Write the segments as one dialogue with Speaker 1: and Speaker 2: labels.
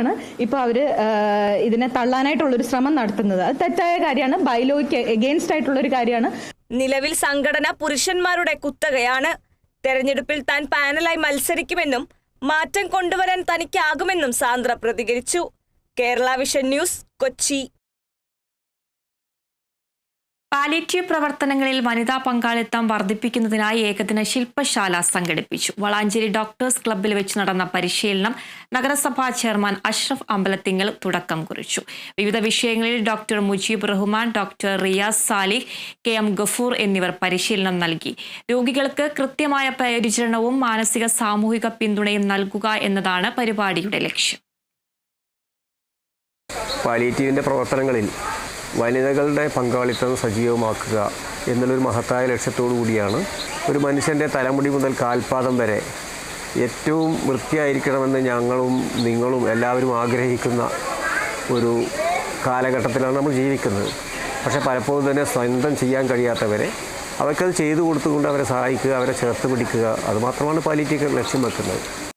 Speaker 1: ആണ്. ഇപ്പൊ അവർ ഇതിനെ തള്ളാനായിട്ടുള്ള ഒരു ശ്രമം നടത്തുന്നത്. അത് തെറ്റായ കാര്യമാണ്. ബൈലോയ്ക്ക് എഗെയിൻസ്റ്റ് ആയിട്ടുള്ള ഒരു കാര്യമാണ്.
Speaker 2: നിലവിൽ സംഘടന പുരുഷന്മാരുടെ കുത്തകയാണ്. തെരഞ്ഞെടുപ്പിൽ താൻ പാനലായി മത്സരിക്കുമെന്നും മാറ്റം കൊണ്ടുവരാൻ തനിക്കാകുമെന്നും സാന്ദ്ര പ്രതികരിച്ചു. Kerala vision news Kochi.
Speaker 3: Palliative പ്രവർത്തനങ്ങളിൽ വനിതാ പങ്കാളിത്തം വർദ്ധിപ്പിക്കുന്നതിനായി ഏകദിന ശില്പശാല സംഘടിപ്പിച്ചു. വളാഞ്ചേരി ഡോക്ടേഴ്സ് ക്ലബ്ബിൽ വെച്ച് നടന്ന പരിശീലനം നഗരസഭാ ചെയർമാൻ അഷ്റഫ് അമ്പലത്തിങ്ങൽ തുടക്കം കുറിച്ചു. വിവിധ വിഷയങ്ങളിൽ doctor Mujeeb Rahman doctor Riyas Salih K M Gafoor എന്നിവർ പരിശീലനം നൽകി. രോഗികൾക്ക് കൃത്യമായ പരിചരണവും മാനസിക സാമൂഹിക പിന്തുണയും നൽകുക എന്നതാണ് പരിപാടിയുടെ ലക്ഷ്യം.
Speaker 4: പാലിയേറ്റീവിന്റെ പ്രവർത്തനങ്ങളിൽ വനിതകളുടെ പങ്കാളിത്തം സജീവമാക്കുക എന്നുള്ളൊരു മഹത്തായ ലക്ഷ്യത്തോടു കൂടിയാണ് ഒരു മനുഷ്യന്റെ തലമുടി മുതൽ കാൽപാദം വരെ ഏറ്റവും വൃത്തിയായിരിക്കണമെന്ന് ഞങ്ങളും നിങ്ങളും എല്ലാവരും ആഗ്രഹിക്കുന്ന ഒരു കാലഘട്ടത്തിലാണ് നമ്മൾ ജീവിക്കുന്നത്. പക്ഷേ പലപ്പോഴും തന്നെ സ്വന്തം ചെയ്യാൻ കഴിയാത്തവരെ അവർക്കത് ചെയ്തു കൊടുത്തുകൊണ്ട് അവരെ സഹായിക്കുക അവരെ ചേർത്ത് പിടിക്കുക അതുമാത്രമാണ് പാലിറ്റിക്കൽ ലക്ഷ്യം വെക്കുന്നത്.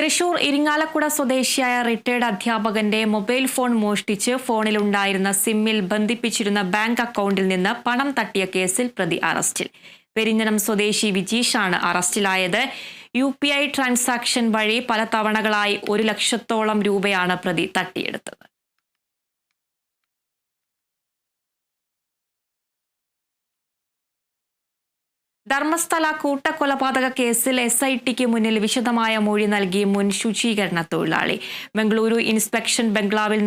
Speaker 3: തൃശൂർ ഇരിങ്ങാലക്കുട സ്വദേശിയായ റിട്ടയർഡ് അധ്യാപകന്റെ മൊബൈൽ ഫോൺ മോഷ്ടിച്ച് ഫോണിലുണ്ടായിരുന്ന സിമ്മിൽ ബന്ധിപ്പിച്ചിരുന്ന ബാങ്ക് അക്കൗണ്ടിൽ നിന്ന് പണം തട്ടിയ കേസിൽ പ്രതി അറസ്റ്റിൽ. പെരിഞ്ഞനം സ്വദേശി വിജീഷാണ് അറസ്റ്റിലായത്. യു പി ഐ ട്രാൻസാക്ഷൻ വഴി പല തവണകളായി ഒരു ലക്ഷത്തോളം രൂപയാണ് പ്രതി തട്ടിയെടുത്തത്. ധർമ്മസ്ഥല കൂട്ടക്കൊലപാതക കേസിൽ എസ് ഐ ടിക്ക് മുന്നിൽ വിശദമായ മൊഴി നൽകി മുൻ ശുചീകരണ തൊഴിലാളി. ബംഗളൂരു ഇൻസ്പെക്ഷൻ ബംഗ്ലാവിൽ